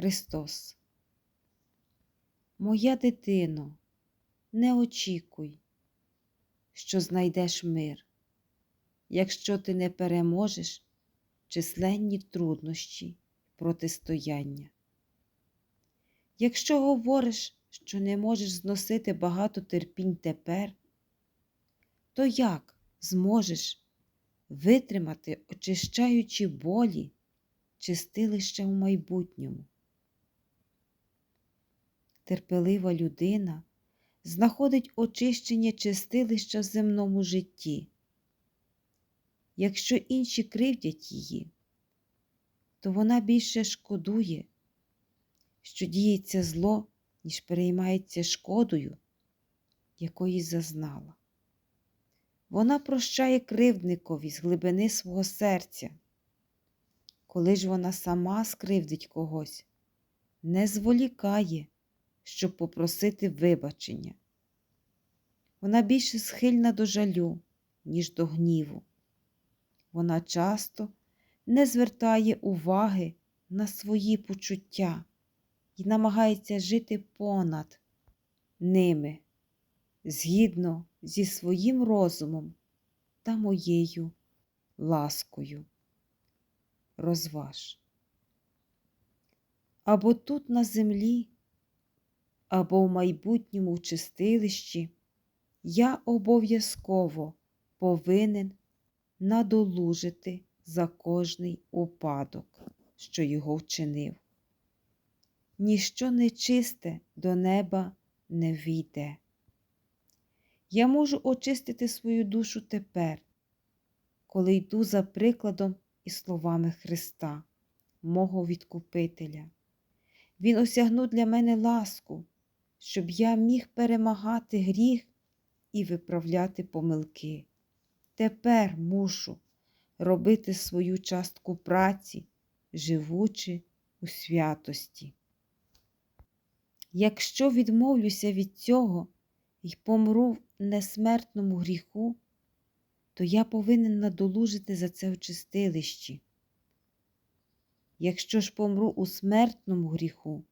Христос. Моя дитино, не очікуй, що знайдеш мир, якщо ти не переможеш численні труднощі протистояння. Якщо говориш, що не можеш зносити багато терпінь тепер, то як зможеш витримати, очищаючи болі, чистилища у майбутньому? Терпелива людина знаходить очищення чистилища в земному житті. Якщо інші кривдять її, то вона більше шкодує, що діється зло, ніж переймається шкодою, якої зазнала. Вона прощає кривдникові з глибини свого серця. Коли ж вона сама скривдить когось, не зволікає, щоб попросити вибачення. Вона більше схильна до жалю, ніж до гніву. Вона часто не звертає уваги на свої почуття і намагається жити понад ними, згідно зі своїм розумом та моєю ласкою. Розваж. Або тут на землі, або в майбутньому чистилищі я обов'язково повинен надолужити за кожний упадок, що його вчинив. Ніщо нечисте до неба не війде. Я можу очистити свою душу тепер, коли йду за прикладом і словами Христа, мого Відкупителя. Він осягнув для мене ласку, щоб я міг перемагати гріх і виправляти помилки. Тепер мушу робити свою частку праці, живучи у святості. Якщо відмовлюся від цього і помру в несмертному гріху, то я повинен надолужити за це в чистилищі. Якщо ж помру у смертному гріху,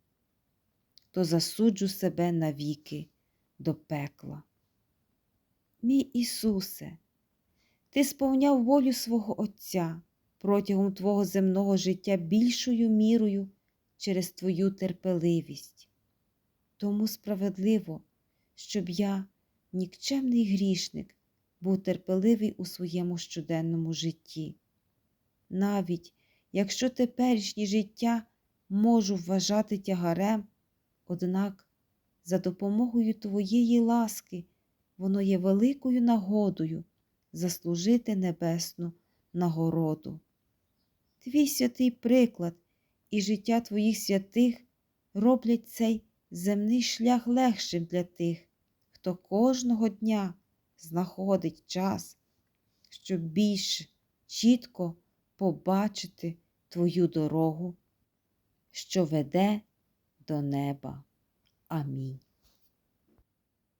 то засуджу себе навіки до пекла. Мій Ісусе, Ти сповняв волю свого Отця протягом Твого земного життя більшою мірою через Твою терпеливість. Тому справедливо, щоб я, нікчемний грішник, був терпеливий у своєму щоденному житті. Навіть якщо теперішнє життя можу вважати тягарем, однак за допомогою Твоєї ласки воно є великою нагодою заслужити небесну нагороду. Твій святий приклад і життя Твоїх святих роблять цей земний шлях легшим для тих, хто кожного дня знаходить час, щоб більш чітко побачити Твою дорогу, що веде до неба. Амінь.